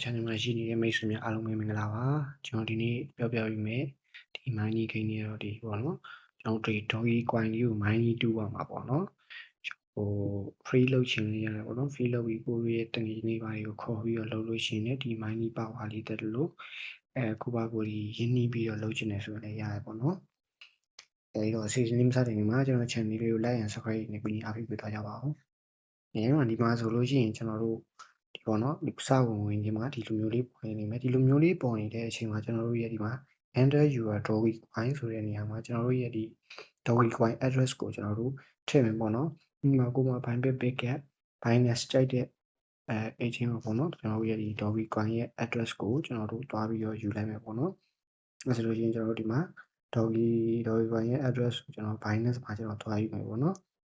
channel မှာရှိနေတဲ့မိတ်ဆွေများအားလုံးပဲမင်္ဂလာပါကျွန်တော်ဒီနေ့ပြောပြပေးမယ်ဒီ mini game တွေတော့ဒီပေါ့နော်ကျွန်တော်ဒီ doggy coin လေးကို mini တူပါမှာပေါ့နော်ဟို free လုပ်ချင်လေးရတယ်ပေါ့နော် free လုပ်ပြီးကိုယ့်ရဲ့တငယ်နေပါတွေကိုခေါ်ပြီးတော့လုပ်လို့ရှိရင်ဒီ mini power လေးတက်လို့အဲကိုပါကိုဒီရင်းနှီးပြီးတော့လုပ်ချင်တယ်ဆိုရင်လည်းရတယ်ပေါ့နော်အဲဒီတော့ season လေးမစတင်ခင်မှာကျွန်တော် channel လေးကို like and subscribe နဲ့ပြီးအားပေးပေးသွားကြပါဦး။ဒီမှာဒီမှာဆိုလို့ရှိရင်ကျွန်တော်တို့ ဒီပေါ့နော်ဒီစဝင်ဝင်ဒီမှာဒီလိုမျိုးလေးပေါ်နေမယ်ဒီလိုမျိုးလေးပေါ်နေတဲ့အချိန်မှာကျွန်တော်တို့ရဲ့ဒီမှာ enter your doggy coin ဆိုတဲ့နေရာမှာကျွန်တော်တို့ရဲ့ဒီ doggy coin address ကိုကျွန်တော်တို့ထည့်မယ်ပေါ့နော်ဒီမှာကိုမှ Binance Bigcat Binance ကြိုက်တဲ့အဲ agent ပေါ့နော်ကျွန်တော်တို့ရဲ့ဒီ doggy coin ရဲ့ address ကိုကျွန်တော်တို့တွားပြီးတော့ယူလိုက်မယ်ပေါ့နော်အဲဆိုလို့ရှိရင်ကျွန်တော်တို့ဒီမှာ doggy doggy coin ရဲ့ address ကိုကျွန်တော် Binance မှာကျွန်တော်တွားယူမယ်ပေါ့နော်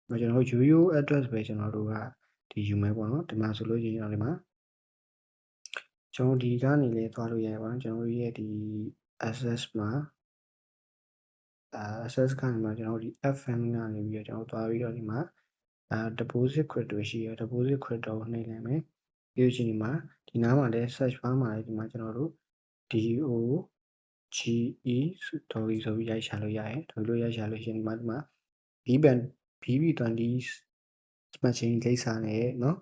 ကျွန်တော်တို့ UU address ပဲကျွန်တော်တို့က ဒီယူမယ်ပေါ့နော်ဒီမှာဆိုလို့ရှိရင်ကျွန်တော်ဒီမှာကျွန်တော်ဒီကနေလေသွားလို့ရတယ်ပေါ့နော်ကျွန်တော်ရဲ့ဒီ access မှာအဲ access ကနေမှာကျွန်တော်ဒီ FM ကနေပြီးတော့ကျွန်တော်သွားပြီးတော့ဒီမှာအဲ deposit crypto ရှိရ deposit crypto ကိုနှိပ်လိုက်မယ်ပြီးလို့ရှိရင်ဒီမှာဒီနားမှာလည်း search bar မှာလည်းဒီမှာကျွန်တော်တို့ DO GE ဒေါ်ကြီးဆိုပြီးရိုက်ရှာလို့ရတယ်ဒေါ်လို့ရိုက်ရှာလို့ရှိရင်ဒီမှာဒီမှာ BBAN BB20 matching လိပ်စာနဲ့နော်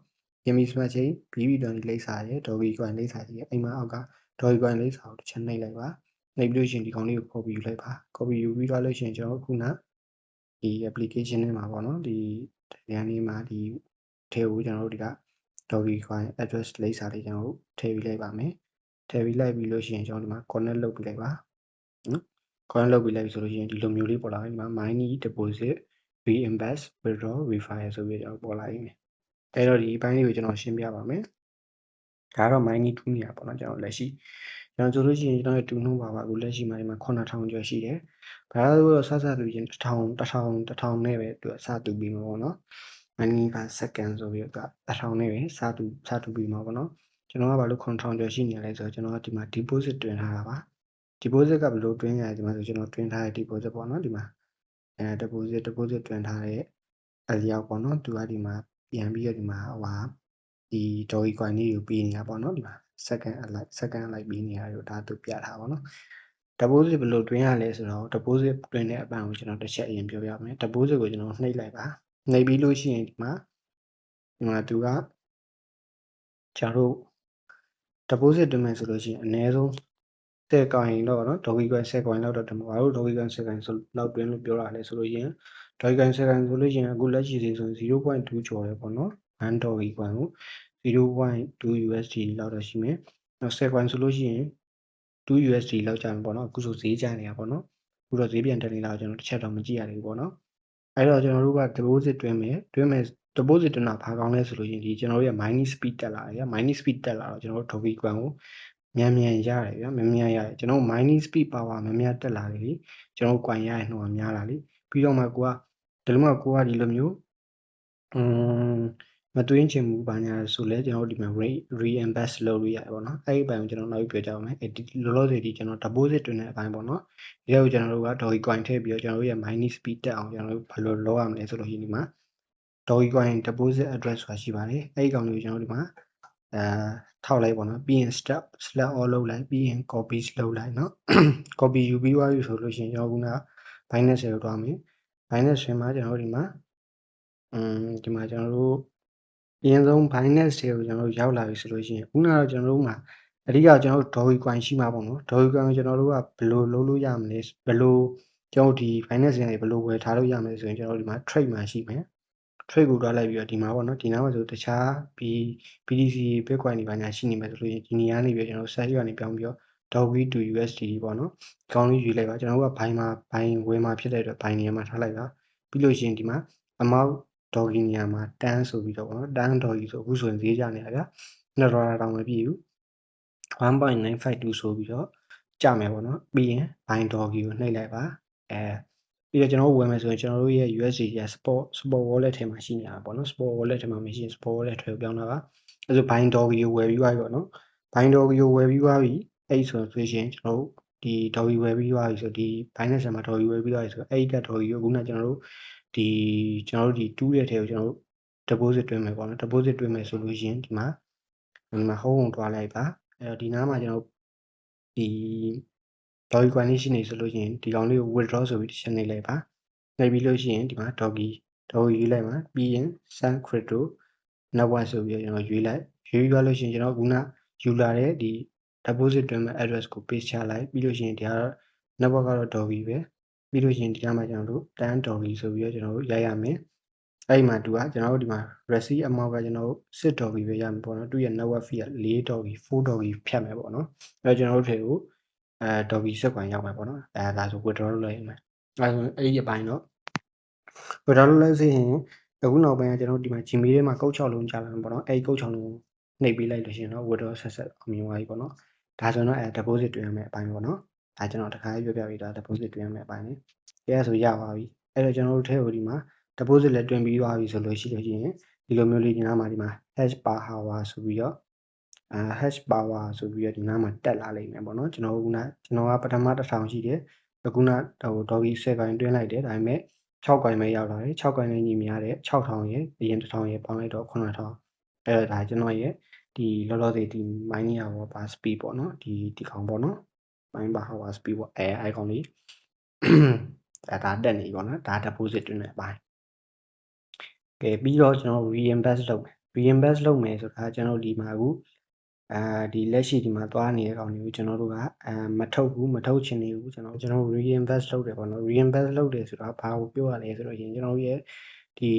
yummy matching bb20 လိပ်စာရယ် doggy coin လိပ်စာကြီးရယ်အိမ်မှာအောက်က doggy coin လိပ်စာကိုတစ်ချက်နှိပ်လိုက်ပါနှိပ်ပြီးလို့ရှိရင်ဒီကောင်လေးကို copy ယူလိုက်ပါ copy ယူပြီးသွားလို့ရှိရင်ကျွန်တော်ခုနဒီ application ထဲမှာပေါ့နော်ဒီတရားလေးမှာဒီထည့်ဖို့ကျွန်တော်တို့ဒီက doggy coin address လိပ်စာလေးကျွန်တော်တို့ထည့်ပြီးလိုက်ပါမယ်ထည့်ပြီးလိုက်ပြီးလို့ရှိရင်ကျွန်တော်ဒီမှာ connect လုပ်ပြီးလိုက်ပါနော် connect လုပ်ပြီးလိုက်ပြီဆိုလို့ရှိရင်ဒီလိုမျိုးလေးပေါ်လာတယ်ဒီမှာ money deposit reinvest withdraw refi ဆိုပြီးတော့ပေါ်လာပြီအဲ့တော့ဒီအပိုင်းလေးကိုကျွန်တော်ရှင်းပြပါမယ်ဒါကတော့ mini 2နေရာပေါ့နော်ကျွန်တော်လက်ရှိကျွန်တော်ဆိုလို့ရှိရင်ကျွန်တော်ရဲ့တူနှုံးပါပါအခုလက်ရှိမှာဒီမှာ9000ကျော်ရှိတယ်ဘာလို့လဲဆိုတော့စစတူရင်1000 1000 1000နဲ့ပဲသူစတူပြီးမှာပေါ့နော် mini က second ဆိုပြီးတော့1000နဲ့ပဲစတူစတူပြီးမှာပေါ့နော်ကျွန်တော်ကဘာလို့9000ကျော်ရှိနေလဲဆိုတော့ကျွန်တော်ကဒီမှာ deposit တွင်ထားတာပါ deposit ကဘယ်လိုတွင်းရလဲဒီမှာဆိုကျွန်တော်တွင်းထားတဲ့ deposit ပေါ့နော်ဒီမှာ အဲ deposit deposit တွင်းထားတဲ့အလျောက်ပေါ့နော်သူကဒီမှာပြန်ပြီးတော့ဒီမှာဟိုဟာဒီ doggy coin လေးကိုပေးနေတာပေါ့နော်ဒီမှာ second alike second alike ပေးနေတာတို့ဒါသူပြထားပါတော့ deposit ဘယ်လိုတွင်းရလဲဆိုတော့ deposit တွင်းတဲ့အပန်းကိုကျွန်တော်တစ်ချက်အရင်ပြောပြမယ် deposit ကိုကျွန်တော်နှိပ်လိုက်ပါနှိပ်ပြီးလို့ရှိရင်ဒီမှာဒီမှာသူကကျွန်တော်တို့ deposit တွင်းမယ်ဆိုလို့ရှိရင်အနည်းဆုံး 10ကိုင်တော့နော် dogecoin 10ကိုင်လောက်တော့ဘာလို့ dogecoin 10ကိုင်ဆိုလောက်တွင်းလို့ပြောတာလဲဆိုလို့ရင် dogecoin 10ကိုင်ဆိုလို့ရင်အခုလက်ရှိဈေးဆို0.2ကျော်တယ်ပေါ့နော် man dogecoin ကို0.2 USD လောက်တော့ရှိမယ်နောက်10 coin ဆိုလို့ရှိရင်2 USD လောက်ကျမယ်ပေါ့နော်အခုဆိုဈေးကျနေတာပေါ့နော်အခုတော့ဈေးပြန်တက်နေတာကျွန်တော်တစ်ချက်တော့မကြည့်ရသေးဘူးပေါ့နော်အဲ့တော့ကျွန်တော်တို့က deposit တွင်းမယ်တွင်းမယ် deposit တွင်းတာဘာကောင်းလဲဆိုလို့ရင်ဒီကျွန်တော်တို့ရဲ့ mining speed တက်လာတယ်က mining speed တက်လာတော့ကျွန်တော်တို့ token ကို မြန်မြန်ရတယ်ဗျမြန်မြန်ရတယ်ကျွန်တော် mining speed power မြန်မြန်တက်လာတယ်လေကျွန်တော် coin ရတဲ့နှုန်းကများလာလေပြီးတော့မှကိုကဒီလိုမှကိုကဒီလိုမျိုးอืมမတွင်းချင်ဘူးဘာညာဆိုလဲကျွန်တော်ဒီမှာ reinvest လုပ်လို့ရတယ်ပေါ့နော်အဲ့ဒီအပိုင်းကိုကျွန်တော်နောက်ပြီးပြောကြအောင်မယ်အဲ့ဒီလောလောဆယ်ဒီကျွန်တော် deposit တွင်တဲ့အပိုင်းပေါ့နော်ဒီကိုကျွန်တော်တို့က doggy coin ထည့်ပြီးတော့ကျွန်တော်တို့ရဲ့ mining speed တက်အောင်ကျွန်တော်တို့ဘယ်လိုလုပ်ရမလဲဆိုလို့ရှိရင်ဒီမှာ doggy coin deposit address ဆိုတာရှိပါတယ်အဲ့ဒီကောင်လေးကိုကျွန်တော်တို့ဒီမှာ အဲထောက်လိုက်ပေါ့နော်ပြီးရင် step select all လုပ်လိုက်ပြီးရင် copy လုပ်လိုက်เนาะ copy ယူပြီးသွားပြီဆိုလို့ရှိရင်ကျွန်တော်ခုန Binance ကိုတွားမယ် Binance ဆွဲမှာကျွန်တော်တို့ဒီမှာอืมဒီမှာကျွန်တော်တို့အရင်ဆုံး Binance တွေကိုကျွန်တော်တို့ရောက်လာပြီဆိုလို့ရှိရင်ခုနကတော့ကျွန်တော်တို့မှာအဓိကကျွန်တော်တို့ Doggy Coin ရှိမှာပေါ့နော် Doggy Coin ကိုကျွန်တော်တို့ကဘယ်လိုလုပ်လို့ရမလဲဘယ်လိုကျွန်တော်ဒီ Binance ကနေဘယ်လိုဝယ်ထားလို့ရမလဲဆိုရင်ကျွန်တော်တို့ဒီမှာ trade မှာရှိမယ် trade ကိုတွားလိုက်ပြီးတော့ဒီမှာပေါ့နော်ဒီနားမှာဆိုတခြား B BTC Bitcoin တွေဘာညာရှိနေမယ်ဆိုလို့ဒီနေရာနေပြီးကျွန်တော် set ကနေပြောင်းပြီးတော့ Doggy to USD ပေါ့နော်ဒီကောင်းလေးယူလိုက်ပါကျွန်တော်တို့ကဘိုင်းမှာဘိုင်းဝယ်မှာဖြစ်တဲ့အတွက်ဘိုင်းနေရာမှာထားလိုက်ပါပြီးလို့ရှိရင်ဒီမှာ amount doggy နေရာမှာတန်းဆိုပြီးတော့ပေါ့နော်တန်း doggy ဆိုအခုဆိုရင်ဈေးကြနေတာဗျာနှစ်ဒေါ်လာတောင်မပြည့်ဘူး1.952ဆိုပြီးတော့ကြမယ်ပေါ့နော်ပြီးရင် buy doggy ကိုနှိပ်လိုက်ပါအဲ ပြီးတော့ကျွန်တော်တို့ဝယ်မယ်ဆိုရင်ကျွန်တော်တို့ရဲ့ USD ရဲ့ spot spot wallet ထဲမှာရှိနေတာပေါ့နော် spot wallet ထဲမှာမရှိရင် spot wallet ထဲကိုပြောင်းတာပါအဲဆို buy doggy ကိုဝယ်ပြီးသွားပြီပေါ့နော် buy doggy ကိုဝယ်ပြီးသွားပြီအဲ့ဆိုဆိုရှင်ကျွန်တော်တို့ဒီ doggy ဝယ်ပြီးသွားပြီဆိုဒီ Binance မှာ doggy ဝယ်ပြီးသွားပြီဆိုအဲ့ဒီက doggy ကိုခုနကျွန်တော်တို့ဒီကျွန်တော်တို့ဒီ2ရဲ့ထဲကိုကျွန်တော်တို့ deposit တွင်းမယ်ပေါ့နော် deposit တွင်းမယ်ဆိုလို့ရှိရင်ဒီမှာဒီမှာ home ကိုတွားလိုက်ပါအဲ့တော့ဒီနားမှာကျွန်တော်ဒီ doggy coin လေးရှိနေဆိုလို့ရှိရင်ဒီကောင်လေးကို withdraw ဆိုပြီးတစ်ချက်နှိပ်လိုက်ပါနှိပ်ပြီးလို့ရှိရင်ဒီမှာ doggy doggy ရွေးလိုက်ပါပြီးရင် sun crypto network ဆိုပြီးတော့ကျွန်တော်ရွေးလိုက်ရွေးပြီးလို့ရှိရင်ကျွန်တော်ခုနယူလာတဲ့ဒီ deposit တွင်မဲ့ address ကို paste ချလိုက်ပြီးလို့ရှိရင်ဒီကတော့ network ကတော့ doggy ပဲပြီးလို့ရှိရင်ဒီကမှာကျွန်တော်တို့ tan doggy ဆိုပြီးတော့ကျွန်တော်တို့ရိုက်ရမယ်အဲ့ဒီမှာသူကကျွန်တော်တို့ဒီမှာ receipt amount ကကျွန်တော်တို့6 doggy ပဲရမှာပေါ့နော်သူရဲ့ network fee က4 doggy 4 doggy ဖြတ်မယ်ပေါ့နော်အဲ့တော့ကျွန်တော်တို့ထဲကို အဲ doggy 7ကွန်ရောက်မယ်ပေါ့နော်အဲဒါဆို withdraw လုပ်လိုက်ရမယ်အဲဆိုအဲ့ဒီအပိုင်းတော့ withdraw လုပ်လိုက်စေရင်အခုနောက်ပိုင်းကကျွန်တော်တို့ဒီမှာ Gmail ထဲမှာကုတ်6လုံးကြာလာတယ်ပေါ့နော်အဲ့ဒီကုတ်6လုံးနှိပ်ပေးလိုက်လို့ရှိရင်တော့ withdraw ဆက်ဆက်အမြင်သွားပြီပေါ့နော်ဒါဆိုတော့အဲ deposit တွင်ရမယ်အပိုင်းပေါ့နော်ဒါကျွန်တော်တခါပြောပြပြီးတော့ deposit တွင်ရမယ်အပိုင်းလေကဲဆိုရပါပြီအဲ့တော့ကျွန်တော်တို့ထဲကိုဒီမှာ deposit လည်းတွင်ပြီးသွားပြီဆိုလို့ရှိလို့ရှိရင်ဒီလိုမျိုးလေးဒီနားမှာဒီမှာ hash per hour ဆိုပြီးတော့ အာ hash power ဆိုပြီးတော့ဒီနားမှာတက်လာလိမ့်မယ်ပေါ့နော်ကျွန်တော်ကကျွန်တော်ကပထမ1000ရှိတယ်အခုနဟို doggy 10ကိုင်းတွင်းလိုက်တယ်ဒါပေမဲ့6ကိုင်းပဲရောက်လာတယ်6ကိုင်းနဲ့ညီများတဲ့6000ရဲ့အရင်1000ရဲ့ပေါင်းလိုက်တော့9000အဲ့တော့ဒါကျွန်တော်ရဲ့ဒီလောလောဆယ်ဒီ mining hour bar speed ပေါ့နော်ဒီဒီကောင်ပေါ့နော် mine bar hour speed ပေါ့အဲအဲကောင်လေးအဲဒါတက်နေပေါ့နော်ဒါ deposit တွင်းတဲ့အပိုင်းကဲပြီးတော့ကျွန်တော် reinvest လုပ်မယ် reinvest လုပ်မယ်ဆိုတာကျွန်တော်ဒီမှာအခု အာဒီလက်ရှိဒီမှာသွားနေတဲ့ကောင်တွေကိုကျွန်တော်တို့ကအာမထုတ်ဘူးမထုတ်ချင်နေဘူးကျွန်တော်ကျွန်တော် reinvest လုပ်တယ်ပေါ့နော် reinvest လုပ်တယ်ဆိုတာဘာကိုပြောရလဲဆိုတော့ရင်ကျွန်တော်ရဲ့ဒီ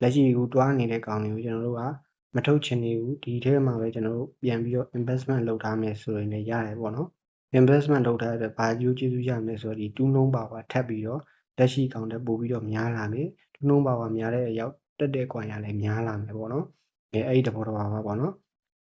လက်ရှိကိုတွားနေတဲ့ကောင်တွေကိုကျွန်တော်တို့ကမထုတ်ချင်နေဘူးဒီထဲမှာပဲကျွန်တော်တို့ပြန်ပြီးတော့ investment လုပ်ထားမယ်ဆိုရင်လည်းရတယ်ပေါ့နော် investment လုပ်ထားတဲ့ဘာကျိုးကျေးဇူးရမယ်ဆိုတော့ဒီတူးလုံးပါပါထပ်ပြီးတော့လက်ရှိကောင်တဲ့ပို့ပြီးတော့များလာမယ်တူးလုံးပါပါများတဲ့အရောက်တက်တဲ့ကွာရလည်းများလာမယ်ပေါ့နော်အဲအဲ့ဒီတဘောတော့ပါပါပေါ့နော်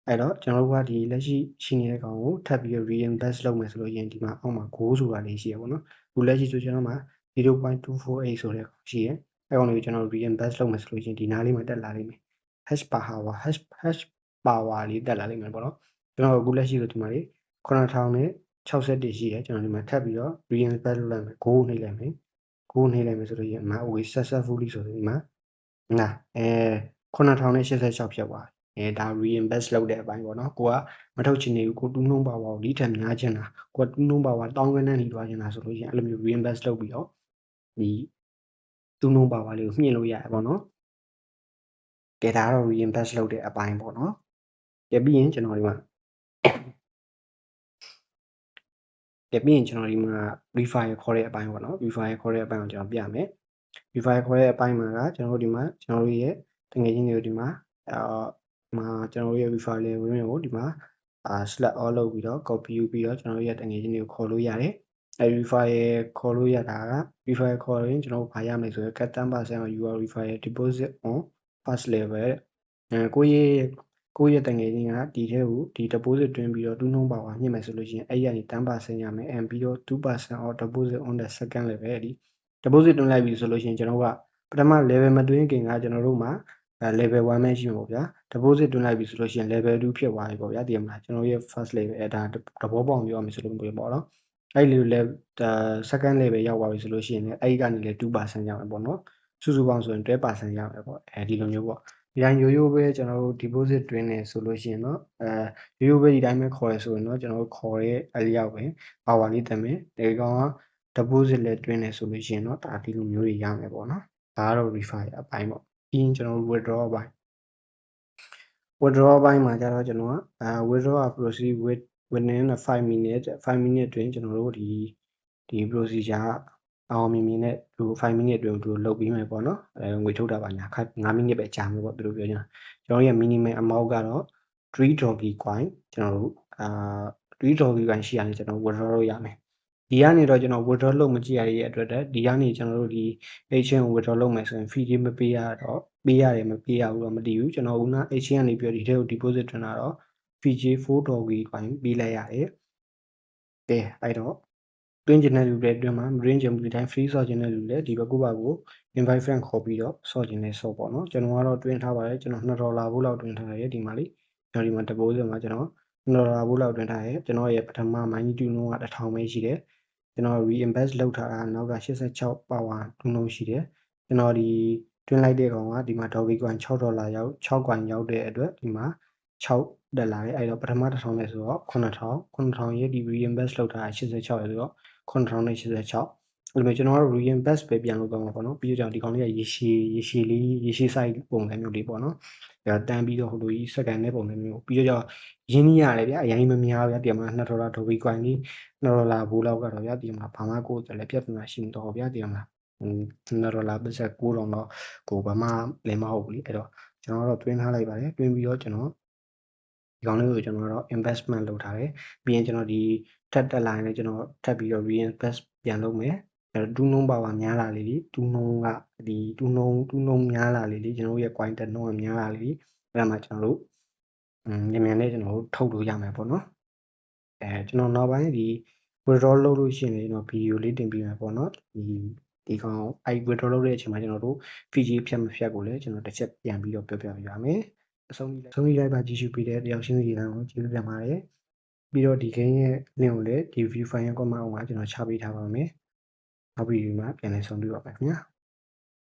အဲ့တော့ကျွန်တော်တို့ကဒီလက်ရှိရှိနေတဲ့ကောင်ကိုထပ်ပြီး reinvest လုပ်မယ်ဆိုလို့ရင်ဒီမှာအောက်မှာ5ဆိုတာလေးရှိရပေါ့နော်အခုလက်ရှိဆိုကျွန်တော်မှာ0.248ဆိုတဲ့ကောင်ရှိရအဲ့ကောင်လေးကိုကျွန်တော် reinvest လုပ်မယ်ဆိုလို့ရင်ဒီနားလေးမှာတက်လာလိမ့်မယ် hash power hash hash power လေးတက်လာလိမ့်မယ်ပေါ့နော်ကျွန်တော်အခုလက်ရှိဆိုဒီမှာလေး9000နဲ့61ရှိရကျွန်တော်ဒီမှာထပ်ပြီးတော့ reinvest လုပ်လိုက်မယ်5နှိပ်လိုက်မယ်5နှိပ်လိုက်မယ်ဆိုလို့ရင်အမ we successfully ဆိုဒီမှာနာအဲ9086ဖြစ်သွား အဲဒါ reinvest လုပ်တဲ့အပိုင်းပေါ့နော်ကိုကမထုတ်ချင်နေဘူးကိုတူးနှုံးပါဝါကိုဒီထက်များချင်တာကိုကတူးနှုံးပါဝါတောင်းကန်းနဲ့နေသွားချင်တာဆိုလို့ရှိရင်အဲ့လိုမျိုး reinvest လုပ်ပြီးတော့ဒီတူးနှုံးပါဝါလေးကိုမြင့်လို့ရတယ်ပေါ့နော်ကဲဒါကတော့ reinvest လုပ်တဲ့အပိုင်းပေါ့နော်ကဲပြီးရင်ကျွန်တော်ဒီမှာကဲပြီးရင်ကျွန်တော်ဒီမှာ refile ခေါ်တဲ့အပိုင်းပေါ့နော် refile ခေါ်တဲ့အပိုင်းကိုကျွန်တော်ပြမယ် refile ခေါ်တဲ့အပိုင်းမှာကကျွန်တော်တို့ဒီမှာကျွန်တော်တို့ရဲ့တငယ်ချင်းတွေကိုဒီမှာအာ မှာကျွန်တော်တို့ရဲ့ refile လေးဝင်ကိုဒီမှာအာ select all လုပ်ပြီးတော့ copy ယူပြီးတော့ကျွန်တော်တို့ရဲ့တငယ်ချင်းတွေကိုခေါ်လို့ရတယ်အဲ refile ခေါ်လို့ရတာက refile ခေါ်ရင်ကျွန်တော်တို့ဘာရမလဲဆိုတော့ cut 10% you are refile deposit on first level အဲကိုရဲ့ကိုရဲ့တငယ်ချင်းကဒီထဲကိုဒီ deposit တွင်းပြီးတော့တူးနှုံးပါဝါညှစ်မယ်ဆိုလို့ရှိရင်အဲ့ရနေ10%ရမယ် and ပြီးတော့2% of deposit on the second level အဲ့ဒီ deposit တွင်းလိုက်ပြီဆိုလို့ရှိရင်ကျွန်တော်ကပထမ level မတွင်းခင်ကကျွန်တော်တို့မှာ level 1ပဲရှိမှာပေါ့ဗျာ deposit တွင်းလိုက်ပြီဆိုလို့ရှိရင် level 2ဖြစ်သွားပြီပေါ့ဗျာတည်မလားကျွန်တော်ရဲ့ first level အဲဒါသဘောပေါက်ပြောရမယ်ဆိုလို့ပြောပေါ့နော်အဲ့ဒီ level second level ရောက်သွားပြီဆိုလို့ရှိရင်လည်းအဲ့ဒီကနေလည်း2%ရမယ်ပေါ့နော်စုစုပေါင်းဆိုရင်12%ရမယ်ပေါ့အဲဒီလိုမျိုးပေါ့ဒီတိုင်းရိုးရိုးပဲကျွန်တော်တို့ deposit တွင်းနေဆိုလို့ရှိရင်တော့အဲရိုးရိုးပဲဒီတိုင်းပဲခေါ်ရဆိုရင်တော့ကျွန်တော်တို့ခေါ်ရဲအလျောက်ပဲ power လေးတက်မယ်ဒီကောင်က deposit လည်းတွင်းနေဆိုလို့ရှိရင်တော့ဒါဒီလိုမျိုးတွေရမယ်ပေါ့နော်ဒါကတော့ refi အပိုင်းပေါ့ ပြီးရင်ကျွန်တော်တို့ withdraw အပိုင်း withdraw အပိုင်းမှာကျတော့ကျွန်တော်ကအဲ withdraw proceed with within 5 minute 5 minute တွင်ကျွန်တော်တို့ဒီဒီ procedure အောင်မြင်မြင်နဲ့သူ5 minute အတွင်းသူလုပ်ပြီးမယ်ပေါ့နော်အဲငွေထုတ်တာပါညာ5 minute ပဲကြာမယ်ပေါ့သူတို့ပြောချင်တာကျွန်တော်ရဲ့ minimum amount ကတော့3 doggy coin ကျွန်တော်တို့အာ3 doggy coin ရှိရတယ်ကျွန်တော် withdraw လုပ်ရမယ် ဒီကနေတော့ကျွန်တော် withdraw လုပ်မကြည့်ရတဲ့အတွက်ဒီကနေကျွန်တော်တို့ဒီ exchange ကို withdraw လုပ်မယ်ဆိုရင် fee ကြီးမပေးရတော့ပေးရတယ်မပေးရဘူးတော့မတည်ဘူးကျွန်တော်က exchange ကနေပြီးဒီထဲကို deposit ထွင်တာတော့ fee ကြီး4 doggy coin ပေးလိုက်ရတယ်ကဲအဲ့တော့တွင်းကျင်တဲ့လူတွေအတွင်းမှာ marine ကျင်မှုတိုင်း free ဆော့ကျင်တဲ့လူတွေဒီဘက်ကူပါကို invite friend ခေါ်ပြီးတော့ဆော့ကျင်နေဆော့ပေါ့နော်ကျွန်တော်ကတော့တွင်းထားပါတယ်ကျွန်တော်2ဒေါ်လာဘူးလောက်တွင်းထားတယ်ဒီမှာလေကျွန်တော်ဒီမှာ deposit မှာကျွန်တော်2ဒေါ်လာဘူးလောက်တွင်းထားတယ်ကျွန်တော်ရဲ့ပထမ magnitude နှုန်းက1000ပဲရှိတယ် ကျွန်တော် reinvest လုပ်ထားတာနောက်က86 power တွန်းလုံးရှိတယ်ကျွန်တော်ဒီတွင်းလိုက်တဲ့ကောင်ကဒီမှာ Dogecoin 6ဒေါ်လာရောက်6 coin ရောက်တဲ့အတွက်ဒီမှာ6တက်လာတယ်အဲ့တော့ပထမတစ်ထောင်နဲ့ဆိုတော့9000 9000ရဲ့ဒီ reinvest လောက်ထားတာ86ရယ်ဆိုတော့9000နဲ့86အဲ့လိုမျိုးကျွန်တော်တို့ reinvest ပဲပြန်လုပ်တော့မှာပေါ့နော်ပြီးတော့ဒီကောင်လေးကရေရှည်ရေရှည်လေးရေရှည် site ပုံစံမျိုးလေးပေါ့နော် ဒါတန်းပြီးတော့ဟိုလိုကြီး second နဲ့ပုံစံမျိုးပြီးတော့ကျတော့ရင်းနှီးရတယ်ဗျအရင်မများဗျဒီမှာ2ဒေါ်လာ Doge coin လေး2ဒေါ်လာဘူးလောက်ကတော့ဗျဒီမှာဘာမှကိုယ်လည်းပြဿနာရှိမတော့ဗျဒီမှာ2ဒေါ်လာပတ်ဆက်9တော့တော့ကိုဘာမှလည်းမဟုတ်ဘူးလေအဲ့တော့ကျွန်တော်တော့တွင်းထားလိုက်ပါတယ်တွင်းပြီးတော့ကျွန်တော်ဒီကောင်လေးကိုကျွန်တော်တော့ investment လုပ်ထားတယ်ပြီးရင်ကျွန်တော်ဒီထပ်တက်လာရင်လည်းကျွန်တော်ထပ်ပြီးတော့ reinvest ပြန်လုပ်မယ် အဲဒူးနှုံးပါဝါများလာလေဒီဒူးနှုံးကဒီဒူးနှုံးဒူးနှုံးများလာလေဒီကျွန်တော်ရဲ့ coin တက်နှုံးကများလာလေဒီအဲ့ဒါမှကျွန်တော်တို့อืมမြန်မြန်လေးကျွန်တော်တို့ထုတ်လို့ရမယ်ပေါ့နော်အဲကျွန်တော်နောက်ပိုင်းဒီ withdraw လုပ်လို့ရှိရင်လည်းကျွန်တော်ဗီဒီယိုလေးတင်ပြမယ်ပေါ့နော်ဒီဒီကောင်အဲ့ withdraw လုပ်တဲ့အချိန်မှာကျွန်တော်တို့ fee ဖြတ်မဖြတ်ကိုလည်းကျွန်တော်တစ်ချက်ပြန်ပြီးတော့ပြောပြပြရမယ်အဆုံးကြီးလိုက်ဆုံးကြီးလိုက်ပါကြည့်ရှုပေးတဲ့တယောက်ချင်းစီတိုင်းကိုကျေးဇူးတင်ပါတယ်ပြီးတော့ဒီ game ရဲ့ link ကိုလည်းဒီ view file ရဲ့ comment အောက်မှာကျွန်တော်ချပေးထားပါမယ် နောက်ဗီဒီယိုမှာပြန်လည်ဆုံတွေ့ပါမယ်ခင်ဗျာ